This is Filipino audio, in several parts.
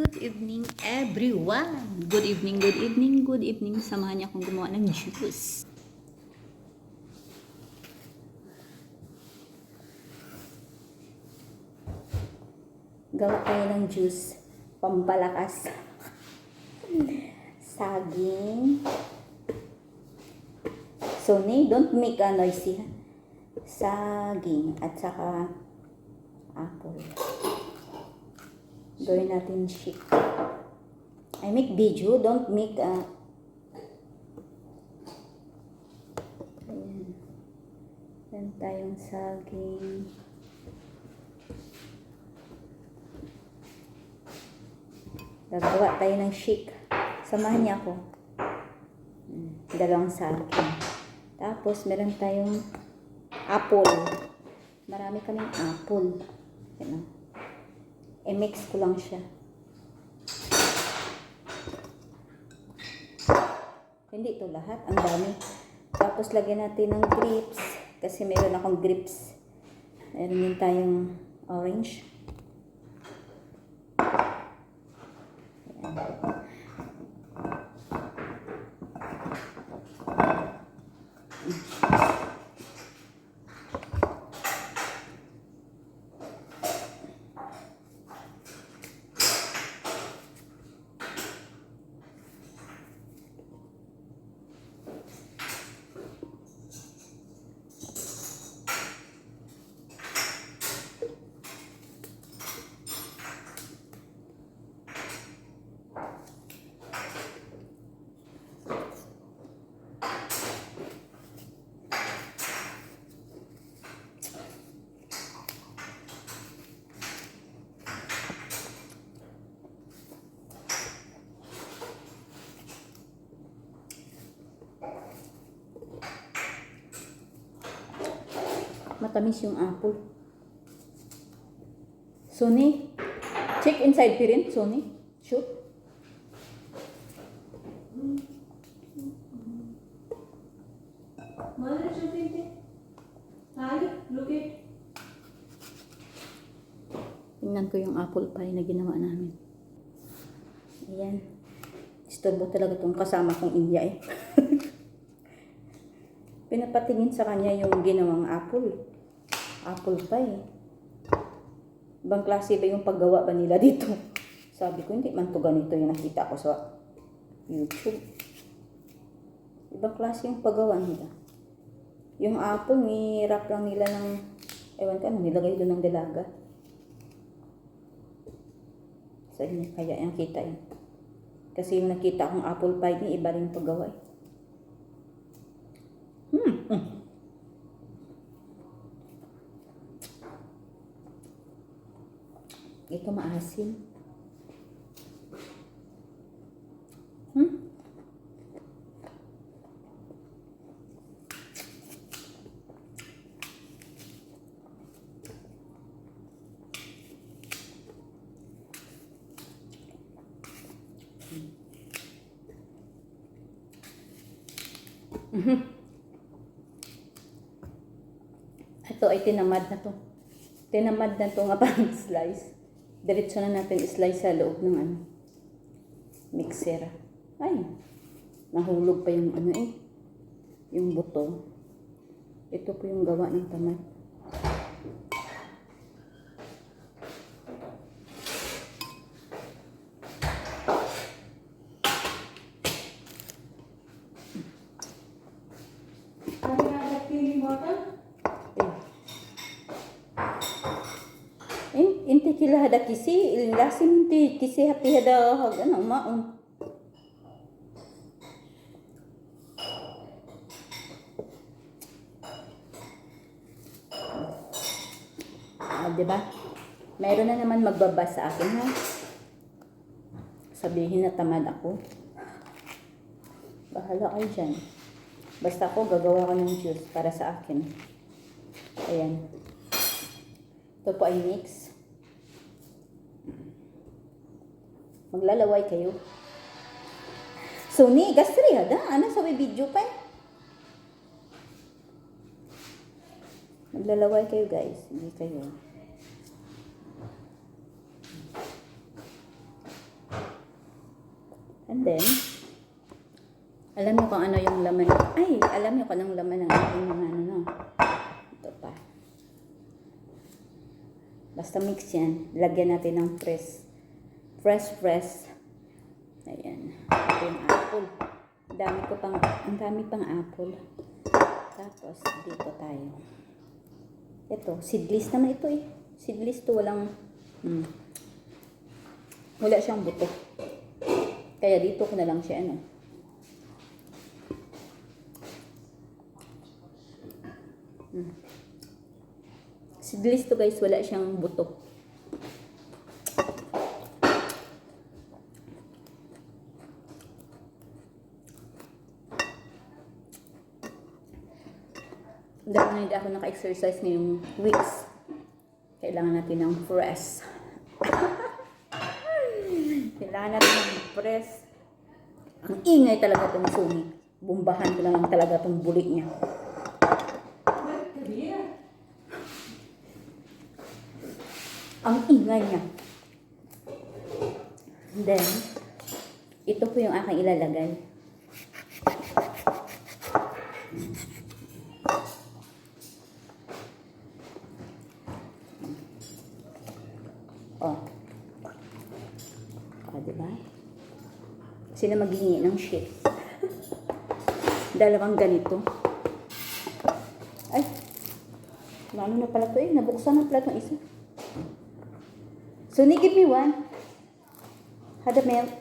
Good evening everyone! Good evening, good evening, good evening. Samahan niya akong gumawa ng juice. Gawa tayo ng juice. Pampalakas. Saging. Sony, don't make a noisy. ha? Saging. At saka apple. Gawin natin chic. I make video, don't make a... Ayan. Yan tayong saging. Gagawa tayo ng chic. Samahan niya ako. Mm, Dalawang saging. Tapos, meron tayong apple. Marami kaming apple. Yan o. I-mix ko lang siya. Hindi ito lahat. Ang dami. Tapos lagyan natin ng grapes. Kasi meron akong grapes. Meron din tayong orange. Ayan. Matamis yung apple. Sony, check inside pa rin, Sony. Shoot. Mother something Hi, look it. Tingnan ko yung apple pie na ginawa namin. Ayan. Istorbo talaga itong kasama kong India eh. Pinapatingin sa kanya yung ginawang apple. Apple pie. Ibang klase ba yung paggawa ba nila dito? Sabi ko, hindi man to ganito yung nakita ko sa YouTube. Ibang klase yung paggawa nila. Yung apple, ni-wrap lang nila ng, ewan ka, ano, nilagay doon ng dalaga. Sa inyo, kaya yung kita yun. Kasi yung nakita kong apple pie iba rin paggawa eh. Hmm. hmm. Ito maasim. Hmm? Ito ay tinamad na to. Tinamad na to nga parang slice. Diretso na natin slice sa loob ng ano, mixer. Ay, nahulog pa yung ano eh, yung buto. Ito po yung gawa ng tamad. Have you had that cleaning bottle? Eh, ilasim ti kisi hapi hada hag ano maon. Ah, di ba? Meron na naman magbaba sa akin ha. Sabihin na tamad ako. Bahala kayo dyan. Basta ako gagawa ko ng juice para sa akin. Ayan. Ito po ay mix. Maglalaway kayo. So ni, gastri hada. Ano sa video pa eh? Maglalaway kayo guys. Hindi kayo. And then, alam niyo kung ano yung laman. Ay, alam niyo kung anong laman ng aking mga ano, no? Ito pa. Basta mix yan. Lagyan natin ng press. Fresh press. Ayan. Ito yung apple. Dami ko pang, ang dami pang apple. Tapos, dito tayo. Ito, seedless naman ito eh. Seedless to, walang, hmm, wala siyang buto. Kaya dito ko na lang siya, ano. Hmm. Seedless to guys, wala siyang buto. Dahil na hindi ako naka-exercise ngayong weeks. Kailangan natin ng press. Kailangan natin ng press. Ang ingay talaga itong sumi. Bumbahan ko lang talaga itong bulik niya. Ang ingay niya. Then, ito po yung aking ilalagay. Oh. Oh, di ba? Sino maghingi ng shit? Dalawang ganito. Ay, ano na pala to eh. Nabuksan na pala itong isa. So, give me one. Had a milk.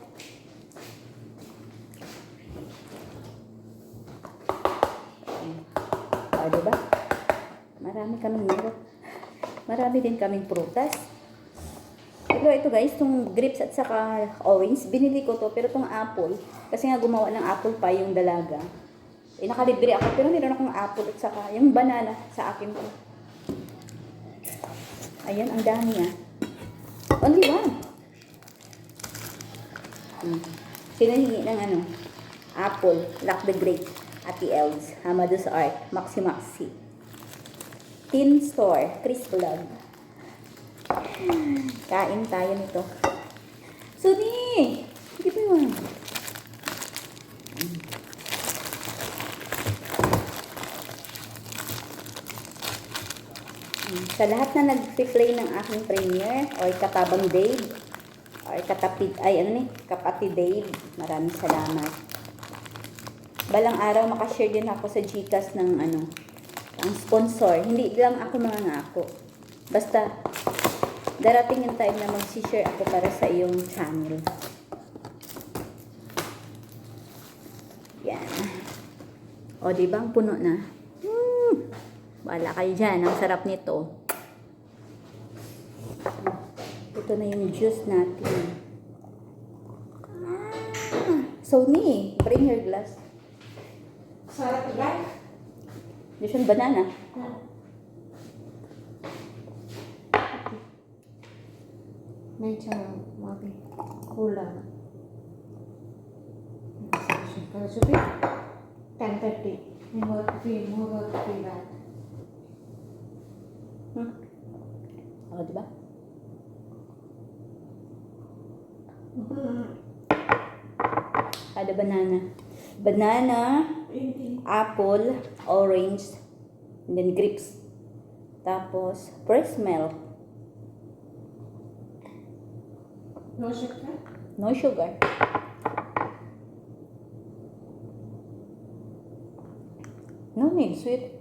O, diba? Marami kaming milk. Marami din kaming prutas. Pero ito guys, itong grapes at saka orange, binili ko to. Pero itong apple, kasi nga gumawa ng apple pie yung dalaga. Eh, nakalibre ako. Pero meron akong apple at saka yung banana sa akin to. Ayan, ang dami ah. Only one. Hmm. Sino ng ano? Apple, Lock the Great, Ate Els, Hamados Art, Maxi Maxi. Tin Store, Chris Vlog. Kain tayo nito. Suni! Give me one. Sa lahat na nag-play ng aking premiere or katabang Dave or katapid, ay ano ni, kapatid Dave, maraming salamat. Balang araw makashare din ako sa Gcash ng ano, ang sponsor. Hindi lang ako mga ngako. Basta, darating yung time na mag-share ako para sa iyong channel. Yan. O, di ba puno na? Hmm. Wala kayo dyan. Ang sarap nito. Ito na yung juice natin. Ah, Sony, bring your glass. Sarap ba? One banana. Medyo mabi. Kulang. Kalau supi, 10.30. More fee, more fee that. Hmm. O, di ba? Kada banana. Banana, apple, orange, and then grapes. Tapos, fresh milk. No sugar? No sugar. No need, sweet.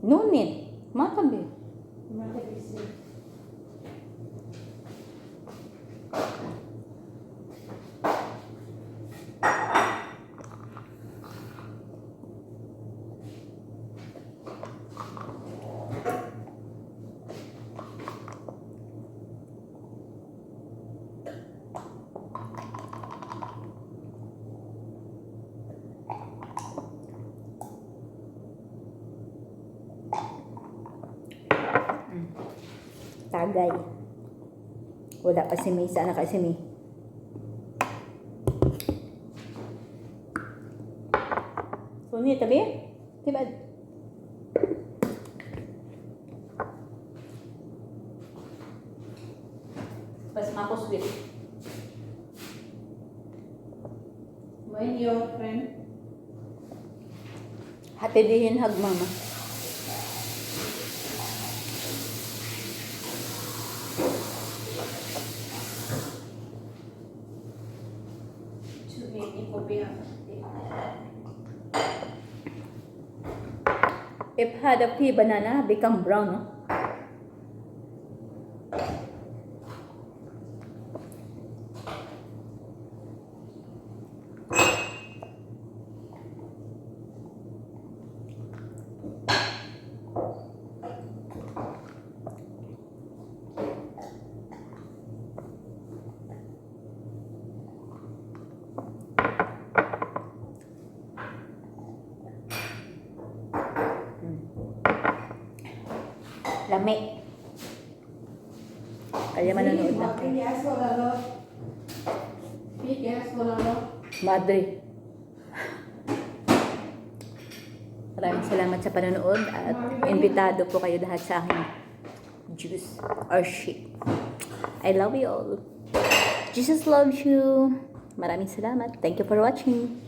No need. Matabi. Matabi sweet. Tagay. Wala pa si May. Sana kasi May. So, niya tabi? Diba? Pas mako sweet. And your friend? Hatidihin hag mama. If had a pea banana become brown, Lami. Kaya manonood na. Lo. Madre. Maraming salamat sa panonood at imbitado po kayo lahat sa aking juice or shake. I love you all. Jesus loves you. Maraming salamat. Thank you for watching.